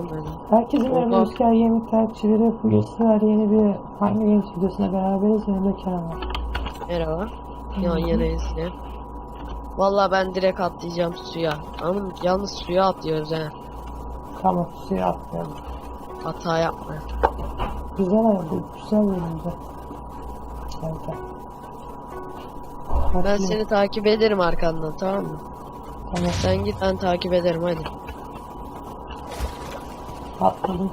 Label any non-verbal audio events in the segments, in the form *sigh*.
Oha. merhaba Özker Yemek takipçileri bugün sizler yeni bir Hunger Games videosuna beraberiz. Yanımda Kenan var. Merhaba. Yan yanayız yine. Vallahi ben direkt atlayacağım suya. Ama yalnız suya atlıyoruz he. Tamam suya atlayalım. Hata yapma. Güzel abi, güzel bölümde. Evet. Ben seni takip ederim arkandan tamam mı? Tamam, Sen git ben takip ederim hadi. Atladım.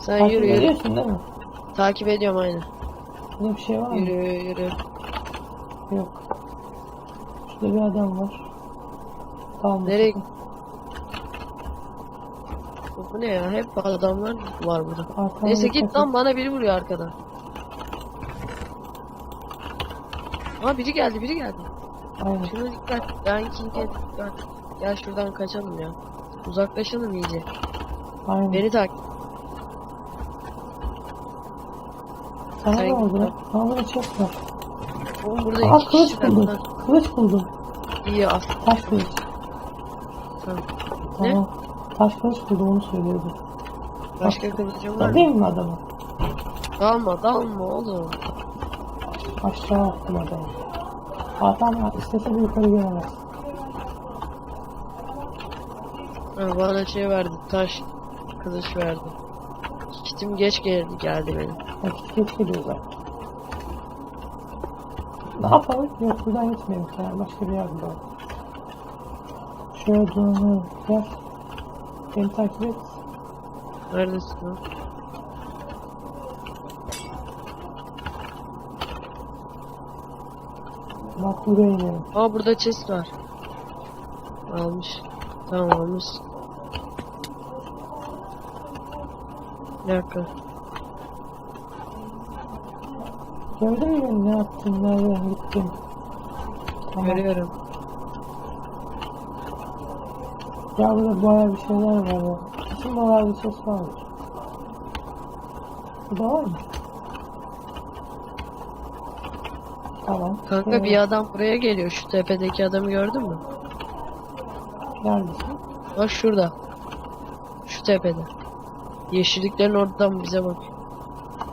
Sen Takip yürü yürü. ediyorsun değil mi? Takip ediyorum. Burada bir şey var mı? Yürü yürü. Yok. Şurada bir adam var. Tamam. Nereye- Bu ne ya? Hep adamlar var burada. Arkana Neyse dikkat git lan bana biri vuruyor arkadan. Aa biri geldi biri geldi. Aynen. Şuna dikkat. Ranking'e dikkat. Gel şuradan kaçalım ya. Uzaklaşalım iyice. Aynen. Beni takip. Sana sen ne oldu? Aa burada chest var. Oğlum burada Aa iki kılıç kişi buldum. Kılıç buldum. İyi af. Taş kılıç. Tamam. Ne? Tamam. Taş kılıç buldum onu söylüyordu. Başka kılıcım var mı? Değil mi adamı? Dalma dalma oğlum. Aşağı attım adamı. Adam istese de yukarı gelemez. Ha, bana şey verdi. Taş kılıç verdi. Kitim geç geldi, geldi benim. Geç geliyor zaten. Ne yapalım? Yok buradan gitmeyelim. Yani başka bir yer bulalım. Şöyle dolanalım. Gel. Beni takip et. Neredesin lan? Bak buraya inelim. Aa burada chest var. Almış. Tamam almış. Bir dakika. Gördün mü ne yaptın? Nereden gittin? Tamam. Görüyorum. Ya burada bayağı bir şeyler var ya. Kesin bayağı bir ses vardır. Bu da var mı? Tamam. Kanka Şöyle- bir adam buraya geliyor. Şu tepedeki adamı gördün mü? Neredesin? Bak şurada. Şu tepede. Yeşilliklerin oradan bize bakıyor.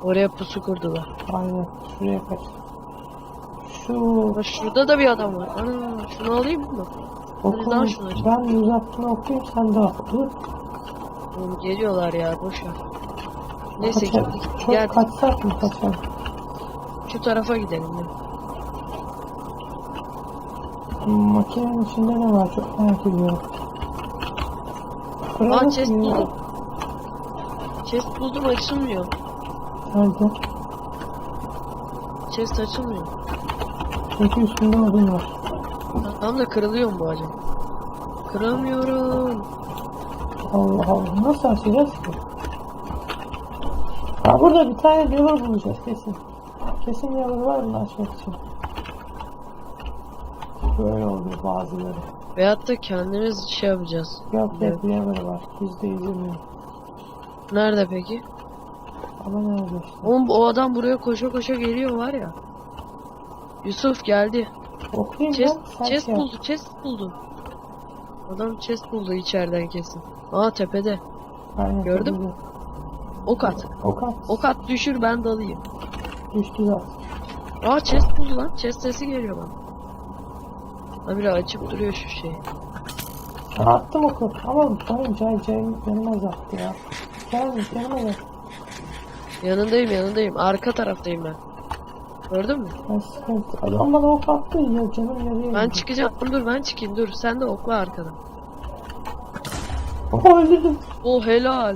Oraya pusu kurdular. Aynen. Şuraya kaç. Şu Bak şurada da bir adam var. Ana şunu alayım mı? şunu aç. ben yüz hattını okuyayım sen de oku. Dur. Oğlum geliyorlar ya boş ver. Neyse Kaçar- gittik. Çok Gel kaçsak mı kaçar? şu tarafa gidelim ya. Makinenin içinde ne var çok merak ediyorum. Aa chest buldum. Chest buldum açılmıyor. Nerede? Chest açılmıyor. Çünkü üstünde odun var. Tam da kırılıyor mu bu acaba? Kıramıyorum. Allah Allah. Nasıl açacağız ki? Ha burada bir tane lever bulacağız kesin. Kesin lever var mı açmak için? Böyle oluyor bazıları. Veyahut da kendimiz şey yapacağız. Yok yok lever var. Yüzde yüz eminim. Nerede peki? Ama nerede işte? Oğlum o adam buraya koşa koşa geliyor var ya. Yusuf geldi. Okuyayım Chest, ben. Chest şey buldu, chest buldu. Adam chest buldu içeriden kesin. Aa tepede. Aynen, Gördün tabii. Ok at. Ok at. Ok at düşür ben dalayım. Düştü zaten. Aa chest buldu lan. Chest sesi geliyor bana. Habire açıp duruyor şu şey. Ha, attım oku. Ama benim cay cay yanıma uzattı ya. Yanıma gel. Yanındayım yanındayım. Arka taraftayım ben. Gördün mü? Adam bana ok attı ya canım yarıyor. Ben çıkacağım. Dur ben çıkayım dur. Sen de okla arkadan. Oha öldürdüm. Oh helal.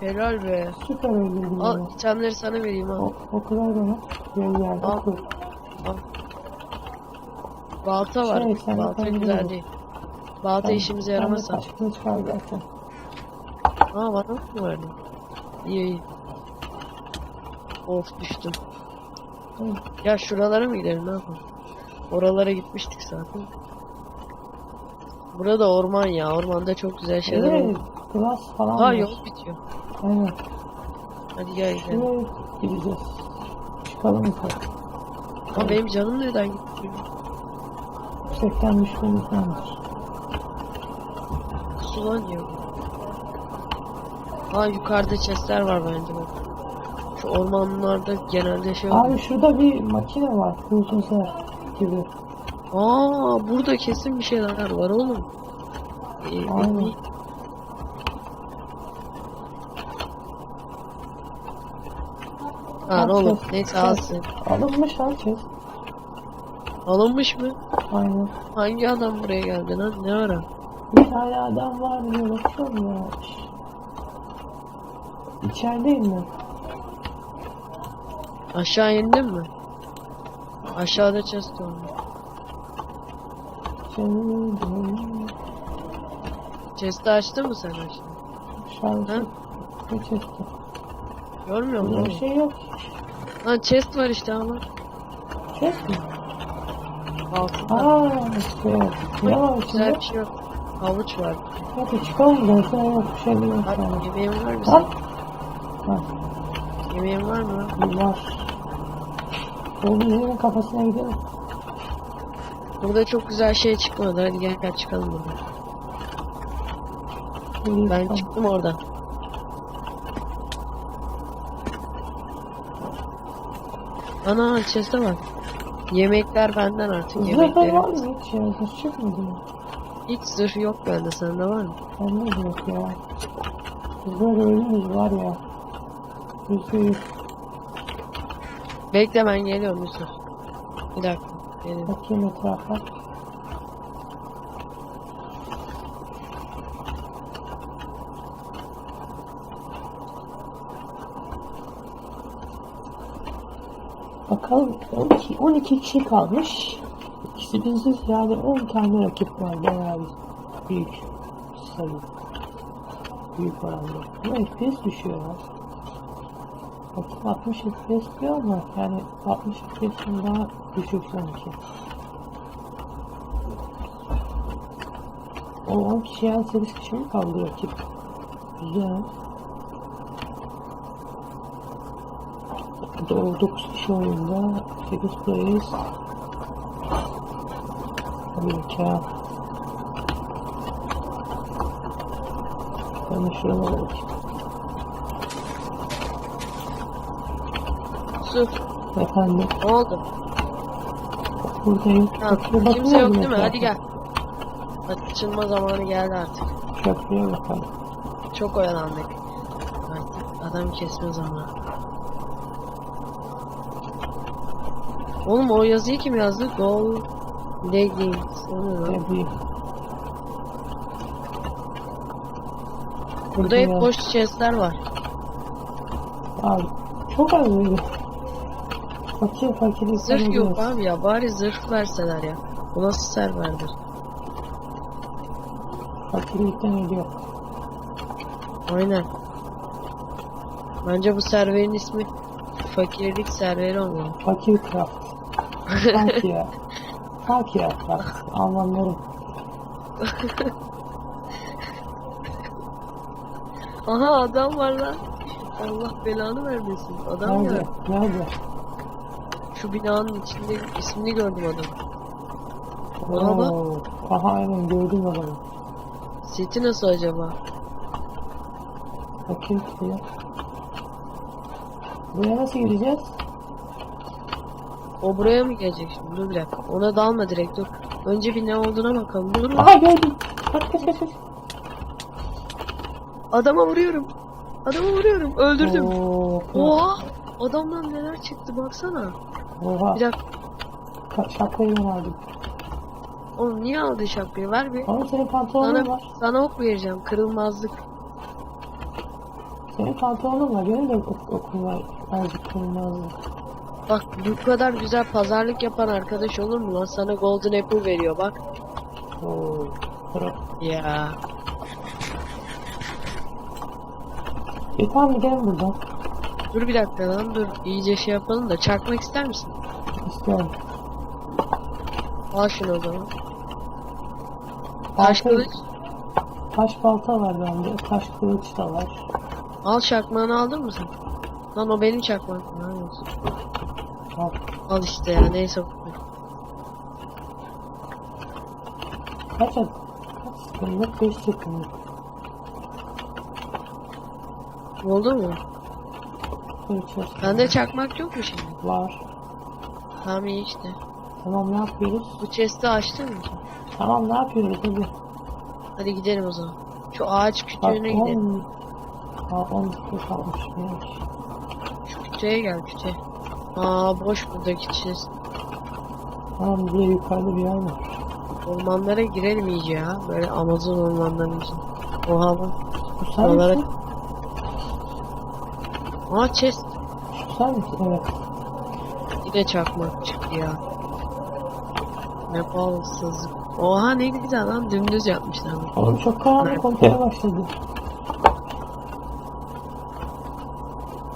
Helal be. Süper öldürdüm Al beni. itemleri sana vereyim al. O, oku ver bana. Gel gel Al. oku. Balta var. Şey, sen Balta güzel değil. Balta Ben- işimize de yaramaz. Taş kılıç var zaten. Aa bana mı verdin? İyi iyi. Of düştüm. Hı. Ya şuralara mı gidelim ne yapalım? Oralara gitmiştik zaten. Burada orman ya. Ormanda çok güzel şeyler Evet. var. Glass falan Ha var. yol bitiyor. Aynen. Hadi gel gidelim. Gideceğiz. Çıkalım yukarı. Ama benim canım neden gitti? Yüksekten düştüğümüzdendir. Sulan yiyor. Aa yukarıda chestler var bence bak. Şu ormanlarda genelde şey Abi oluyor. şurada bir makine var. Buldozer gibi. Aa burada kesin bir şeyler var oğlum. Ee, Aynen. Bak, oğlum neyse alsın. Alınmış chest. Alınmış mı? Aynen. Hangi adam buraya geldi lan? Ne ara? Bir tane adam var diye bakıyorum ya. İçerideyim ben. Aşağı indin mi? Aşağıda chest var. Chest'i açtın mı sen aşağı? Aşağıda Ha? ne chest'i? Görmüyor musun? bir şey yok. Lan chest var işte ama. Chest mi? Altında. Aa, işte. Ne var Güzel içinde? bir şey yok. Havuç var. Hadi çıkalım da sen yok bir şey yok. Hadi yani. yemeğin var mı Bak. Yemeğin var mı? var. Bizim kafasına gidelim. Burada çok güzel şey çıkmadı. Hadi gel gel çıkalım buradan. Ben çıktım oradan. Ana chest'e bak. Yemekler benden artık Zırhın yemekleri. var mı hiç ya? Zırh çıkmadı mı? Hiç zırh yok bende sende var mı? Bende de yok ya. Böyle ölürüz var ya. Yüz. Bekle ben geliyorum Yusuf. Bir dakika. Geliyorum. Bakayım etrafa. Bakalım 12, 12 kişi kalmış. İkisi biziz yani 10 tane rakip var bayağı büyük sayı. Büyük oranda. Ama FPS düşüyor ya. Bakayım 60 FPS diyor ama yani 60 FPS'in daha düşük sanki. O 10 kişi yani 8 kişi mi kaldı rakip? Güzel. Doğru 9 kişi oyunda 8 players. Harika. Ben de şuralara bakayım. Yusuf Efendim ne oldu? buradayım. Bakıyor, kimse yok değil mi? Hadi gel. Açılma zamanı geldi artık. Köprüye bakalım. Çok oyalandık. Artık adam kesme zamanı. Oğlum o yazıyı kim yazdı? Goal Leggings. Bileyim. Burada hep boş chestler var. Abi çok az öyle. Fakir fakir insan Zırh yok oluyoruz. abi ya. Bari zırh verseler ya. Bu nasıl serverdir? Fakirlikten ölüyor. Aynen. Bence bu serverin ismi fakirlik serveri olmalı. Fakir craft. Sanki ya. *laughs* Sanki ya craft. Almanların. Aha adam var lan. Allah belanı vermesin. Adam Nerede? Nerede? Şu binanın içinde ismini gördüm adamın. Bana bak. Aha aynen gördüm adamı. Seti nasıl acaba? Fakir diyor. Buraya nasıl gireceğiz? O buraya mı gelecek şimdi? Dur bir dakika. Ona dalma direkt dur. Önce bir ne olduğuna bakalım. Dur. Aha gördüm. Kaç kaç kaç kaç. Adama vuruyorum. Adama vuruyorum. Öldürdüm. Oo, Oha! Adamdan neler çıktı baksana. Oha. Bir dakika. Ka- şapkayı ben aldım. Oğlum niye aldın şapkayı? Ver bir. Ama senin pantolonun Sana, var. sana ok vereceğim. Kırılmazlık. Senin pantolonun var. Benim de ok okum var. Azıcık kırmızı. Bak bu kadar güzel pazarlık yapan arkadaş olur mu lan? Sana golden apple veriyor bak. Oo. Ya. E tamam gidelim buradan. Dur bir dakika lan dur. İyice şey yapalım da. Çakmak ister misin? İstiyorum. Al şunu o zaman. Taş Balta- kılıç. Taş balta var bende. Taş kılıç da var. Al çakmağını aldın mı sen? Lan o benim çakmağım. Hayır. Al. Al işte ya neyse. Kaç ad? Kaç sıkımlık? 5 sıkımlık. Oldu mu? Chest Bende çakmak yok mu şimdi? var. Tamam iyi işte. Tamam ne yapıyoruz? Bu chest'i açtın mı? Tamam ne yapıyoruz hadi. Hadi gidelim o zaman. Şu ağaç Bak kütüğüne gidelim. 10 Aa 10 dakika kalmış. Şu kütüğe gel kütüğe. Aa boş buradaki chest. Tamam burada yukarıda bir yer var. Ormanlara girelim iyice ya. Böyle Amazon ormanlarının için. Oha bak. Bu sen Oralara-? Aa chest. Şu sen misin? Evet. Bir de çakmak çıktı ya. Ne pahalısız. Oha ne güzel lan dümdüz yapmışlar. Oğlum çok karanlık olmaya başladı.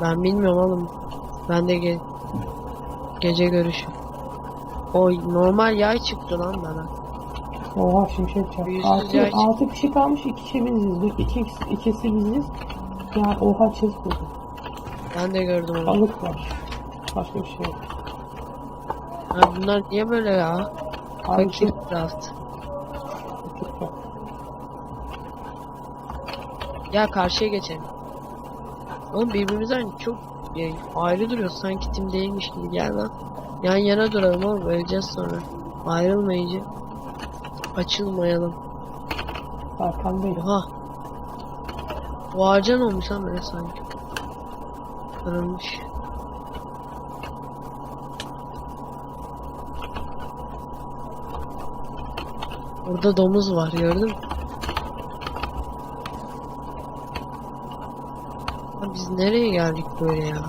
Ben bilmiyorum oğlum. Ben de ge gece görüşü. Oy normal yay çıktı lan bana. Oha şimşek çak. Yüzsüz 6, yay çıktı. 6 kişi kalmış 2 kişi biziz. Dur 2 ikisi, biziz. Ya oha chest buldum. Ben de gördüm onu. Balık var. Başka bir şey yok. Ha, bunlar niye böyle ya? Abi Fakir çok craft. yok. Ya karşıya geçelim. Oğlum birbirimizden çok e, ayrı duruyor. Sanki tim değilmiş gibi gel lan. Yan yana duralım oğlum öleceğiz sonra. Ayrılmayıcı. Açılmayalım. Arkandayım. Oha. Bu ağaca ne olmuş lan böyle sanki. Kırılmış. Orada domuz var gördün mü? Biz nereye geldik böyle ya?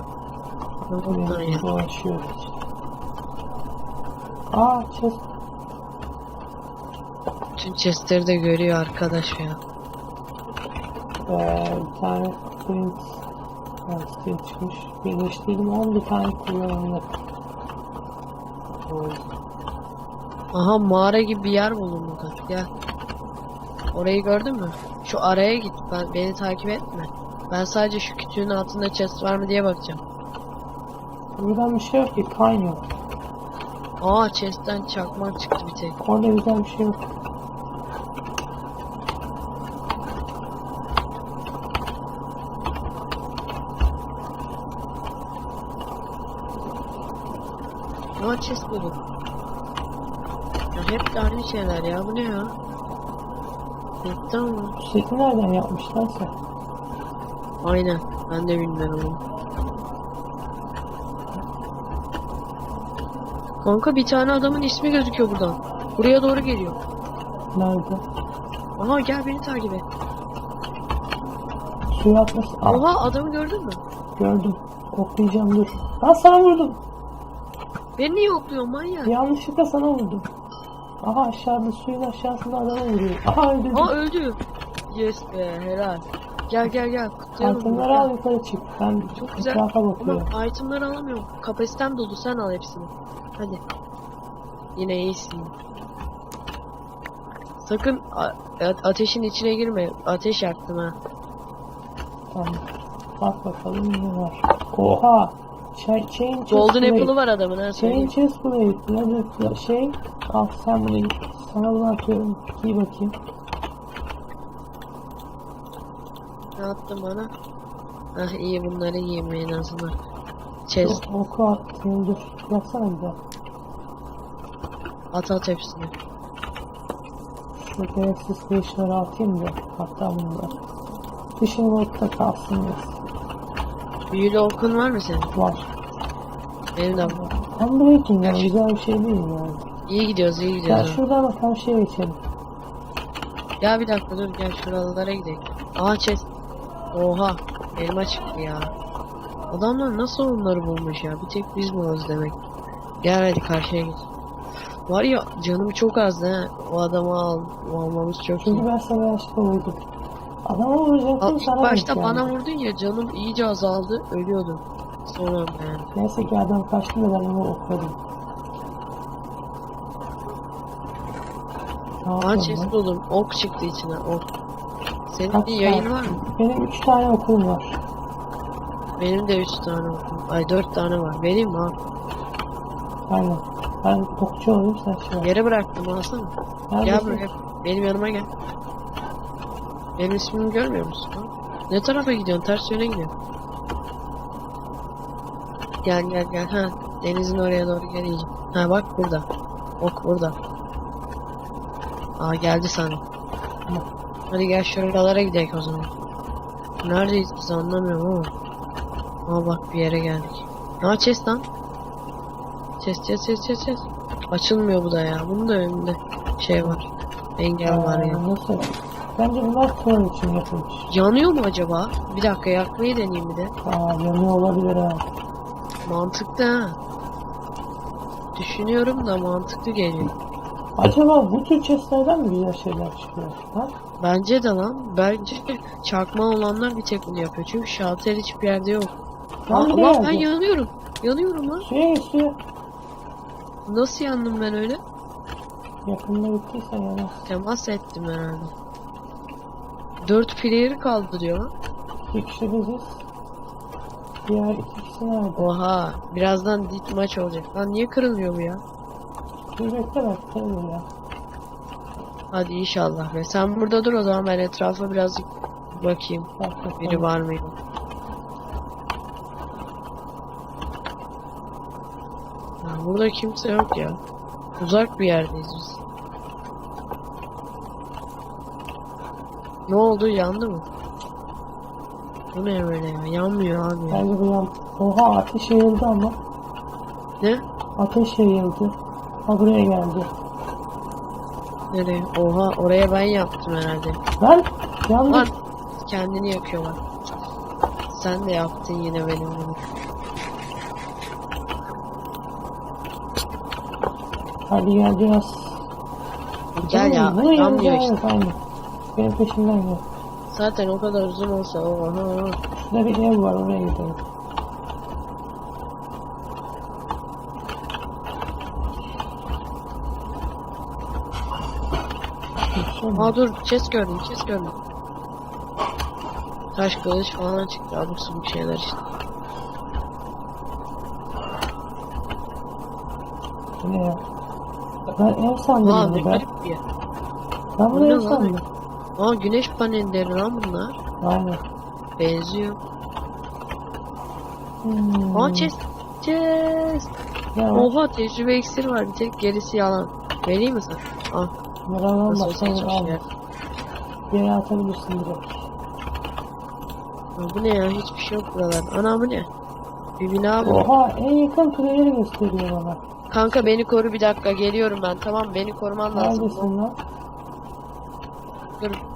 Bunlar ya? Dolaşıyoruz. Aa chest. Bütün chestleri de görüyor arkadaş ya. Ee, bir tane lastiği çıkmış. Birleştirdim 11 tane kullanımlık. Oy. Aha mağara gibi bir yer buldum burada. Gel. Orayı gördün mü? Şu araya git. Ben beni takip etme. Ben sadece şu kütüğün altında chest var mı diye bakacağım. Buradan bir şey yok ki kan yok. Aa chest'ten çakmak çıktı bir tek. Orada güzel bir şey yok. Aa chest buldum. Ya hep de aynı şeyler ya. Bu ne ya? Ama. Bu seti nereden yapmışlarsa. Aynen. Ben de bilmiyorum onu. Kanka bir tane adamın ismi gözüküyor buradan. Buraya doğru geliyor. Nerede? Aha gel beni takip et. Suya atmışsın. Aa, Oha adamı gördün mü? gördüm. Koklayacağım dur. Ben sana vurdum. Beni niye yokluyorsun manyak? Yanlışlıkla sana vurdum. Aha aşağıda suyun aşağısında adamı vuruyor. *laughs* Aha öldürdüm. Aa öldü. Yes be helal. Gel gel gel kutlayalım. Altınları al yukarı çık. Ben Çok güzel. etrafa bakıyorum. Ama itemları alamıyorum. Kapasitem dolu sen al hepsini. Hadi. Yine iyisin. Sakın ateşin içine girme. Ateş yaktım ha. Tamam. Bak bakalım ne var. Oha. Şey, chain Golden apple'ı var adamın ha Chain söyleyeyim. chest plate. Nedir? Şey. Al sen bunu sana bunu atıyorum. Giy bakayım. Ne attın bana? Ah iyi bunları yiyeyim en azından. Chest Yok, oku attım. Dur. Yaksana bir daha. at at hepsini. Şu gereksiz kılıçları atayım da. Hatta bunu da. Dışın voltta kalsın biraz. Büyülü okun var mı senin? Var. Benim de var. Unbreaking yani güzel bir şey değil yani. İyi gidiyoruz iyi Gel gidiyoruz. şuradan bak karşıya geçelim. Ya bir dakika dur gel şuralara gidelim. Aha chest. Oha elma çıktı ya. Adamlar nasıl onları bulmuş ya? Bir tek biz buluruz demek. Gel hadi karşıya git. Var ya canım çok azdı ha. O adamı al, almamız çok. Çünkü ben sana yaşlı oydum. Adama vuracaktım sana başta denk bana vurdun ya canım iyice azaldı ölüyordum. Sonra yani. Neyse ki adam kaçtı da ben onu okudum. Aa chest buldum. Ok çıktı içine ok. Senin Kaç bir yayın tane? var mı? Benim üç tane okulum var. Benim de 3 tane okum. Ay 4 tane var. Vereyim mi abi? Aynen. Ben okçu olayım sen şey yap. Yere bıraktım alsana. Gel buraya. Benim yanıma gel. Benim ismimi görmüyor musun? lan? Ne tarafa gidiyorsun? Ters yöne gidiyorsun. Gel gel gel. Ha, denizin oraya doğru geleceğim. Ha bak burada. Ok burada. Aa geldi sana. Hadi gel şuralara gidelim o zaman. Neredeyiz biz anlamıyorum ama. Aa bak bir yere geldik. Ne chest lan? Chest chest chest chest chest. Açılmıyor bu da ya. Bunun da önünde şey var. Engel var ya. Nasıl? Bence bunlar tuval için yapılmış. Yanıyor mu acaba? Bir dakika yakmayı deneyeyim bir de. Aa yanıyor olabilir ha. Mantıklı ha. Düşünüyorum da mantıklı geliyor. Acaba bu tür chestlerden mi güzel şeyler çıkıyor? Ha? Bence de lan. Bence çakma olanlar bir tek bunu yapıyor. Çünkü şalter hiçbir yerde yok. Aa, Ben lan yanıyorum. Yanıyorum lan. Suya git suya. Nasıl yandım ben öyle? Yakında bittiyse yanar. Temas ettim herhalde. Dört player kaldı diyor. İki kişi biziz. Diğer iki kişi nerede? Oha. Birazdan dik maç olacak. Lan niye kırılmıyor bu ya? Bir bekle bekle ya. Hadi inşallah be. Sen burada dur o zaman ben etrafa birazcık bakayım. Bak bak. Biri var mıydı? Ya burada kimse yok ya. Uzak bir yerdeyiz biz. Ne oldu? Yandı mı? Bu ne böyle ya? Yanmıyor abi ya. Bence bu yan. Oha ateş yayıldı ama. Ne? Ateş yayıldı. Ha buraya geldi. Nereye? Oha oraya ben yaptım herhalde. Lan yandı. Lan kendini yakıyorlar. Sen de yaptın yine benim bunu. Hadi gel biraz. Gel ya. Yanmıyor işte. Aynı. Benim peşimden gel. Zaten o kadar uzun olsa oha. Şurada bir ev var oraya gidelim. Aa dur chest gördüm chest gördüm. Taş kılıç falan çıktı abuk subuk şeyler işte. Ne ya? Ben ev sandım Aa bunu ben. bir. Ben Bu bunu ev sandım. Aa güneş panelleri lan bunlar. Aynen. Benziyor. Hmm. Aa chest. Chest. Ya Oha tecrübe iksiri var bir tek gerisi yalan. Vereyim mi sana? Al. Meral Nasıl olsa Sen hiçbir al. Yere atabilirsin direkt. Aa, Bu ne ya hiçbir şey yok buralarda. Ana bu ne? Bir bina bu. Oha en yakın player'ı gösteriyor bana. Kanka beni koru bir dakika geliyorum ben tamam beni koruman lazım. Neredesin lan?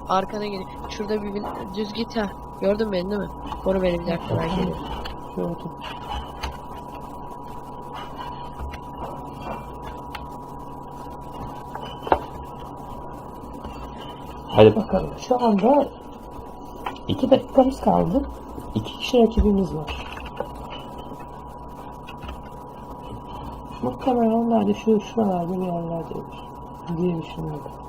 Arkana gelin. Şurada bir düz git ha. Gördün beni değil mi? Koru beni bir dakika ben geliyorum. Gördüm. Hadi bakalım. Şu anda iki dakikamız kaldı. İki kişi rakibimiz var. Muhtemelen onlar da şu şuralarda bir yerlerdedir diye düşünüyorum.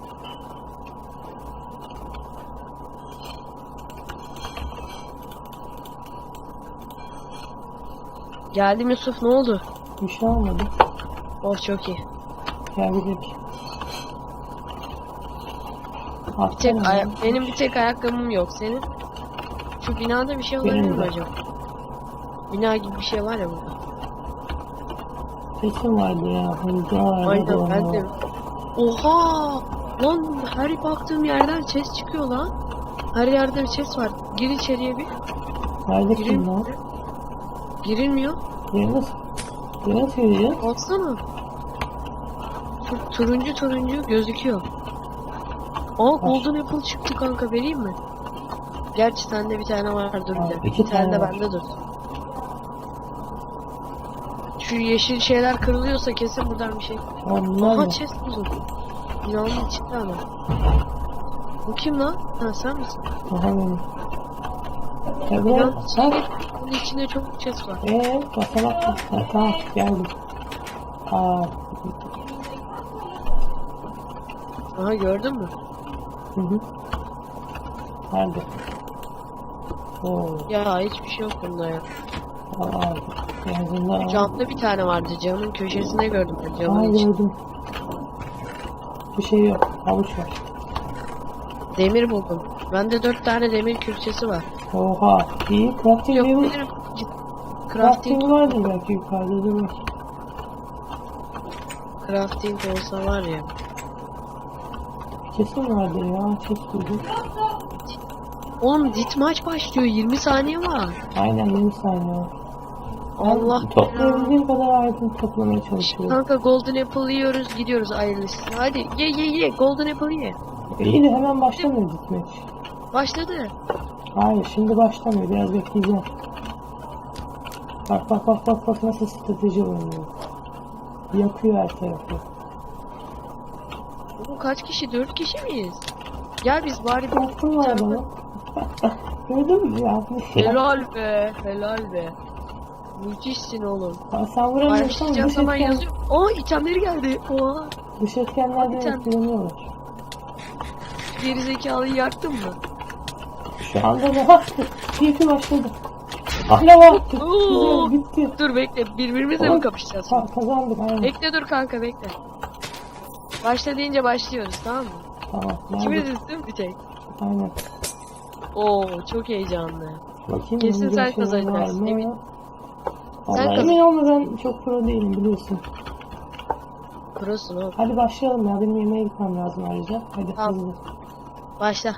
Geldim Yusuf ne oldu? Bir şey olmadı. Oh çok iyi. Gel gidelim. Bir tek aya- benim bir tek ayakkabım yok senin. Şu binada bir şey olabilir mi de. acaba? Bina gibi bir şey var ya burada. Kesin vardı ya. Hınca Aynen ben de. Oha! Lan her baktığım yerden chest çıkıyor lan. Her yerde bir chest var. Gir içeriye bir. Nerede kim Girin. lan? Girilmiyor. Nasıl? Yere nasıl gireceğiz? Baksana. Şu turuncu turuncu gözüküyor. Aa golden apple çıktı kanka vereyim mi? Gerçi sende bir tane var dur bir dakika. iki tane de tane var. bende dur. Şu yeşil şeyler kırılıyorsa kesin buradan bir şey. Onlar Aha chest buldum. İnanın çıktı ama. Bu kim lan? Ha sen misin? Aha benim. İnan Ha? Bunun içinde çok chest var. Eee basamak mı? Ha, tamam geldim. Aa. Aha gördün mü? Hı hı. Nerede? Oo. Ya hiçbir şey yok bunda ya. Aa. En azından. Camda bir tane vardı. Camın köşesinde gördüm ben Aa camın içi. gördüm. Bir şey yok. Havuç var. Demir buldum. Bende dört tane demir külçesi var. Oha. İyi. Crafting Yok level. bilirim. Crafting, Crafting vardır belki yukarıda dur bak. crafting olsa var ya. Kesin vardır ya. Çok duydum. Oğlum dit maç başlıyor 20 saniye var. Aynen 20 saniye. Allah Ben Toplayabildiğim kadar item toplamaya çalışıyorum. Kanka golden apple yiyoruz gidiyoruz ayrılışsın. Hadi ye ye ye golden apple ye. İyi de hemen başlamıyor gitmek. Başladı. Hayır şimdi başlamıyor. Biraz bekleyeceğim. Bak bak bak bak bak nasıl strateji oynuyor. Yakıyor her tarafı. Oğlum kaç kişi? 4 kişi miyiz? Gel biz bari bir Baktım var bana. Gördün mü ya? Helal be, helal be. Müthişsin oğlum. Ha, Sen vuramıyorsan dış, etken. Aa itemleri geldi. Oha. dış etkenlerden etkileniyorlar. Gerizekalıyı yaktın mı? Şu anda da PvP başladı. Ne var? Oo. Güzel gitti. Dur bekle birbirimizle mi kapışacağız? Ka- kazandık aynen. Bekle dur kanka bekle. Başla deyince başlıyoruz tamam mı? Tamam. Değil mi bir tek? Aynen. Oo çok heyecanlı. Bakayım Kesin yeni sen şeyler var kazanacaksın, mı? emin- Vallahi Sen emin olma ben çok pro değilim biliyorsun. Prosun oğlum. Hadi başlayalım ya benim yemeğe gitmem lazım ayrıca. Hadi Tamam. hızlı. Başla.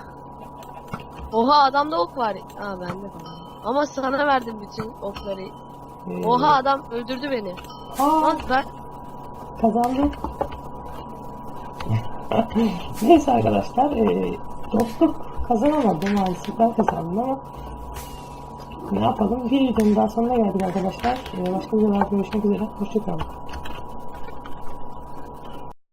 Oha adamda ok var. Aa bende de var. Ama sana verdim bütün okları. Ee, Oha adam öldürdü beni. Aa, Lan ver. kazandım. *laughs* Neyse arkadaşlar ee, dostluk kazanamadım maalesef ben kazandım ama ne yapalım bir videonun daha sonuna geldik arkadaşlar. Ee, başka videolarda görüşmek üzere. Hoşçakalın.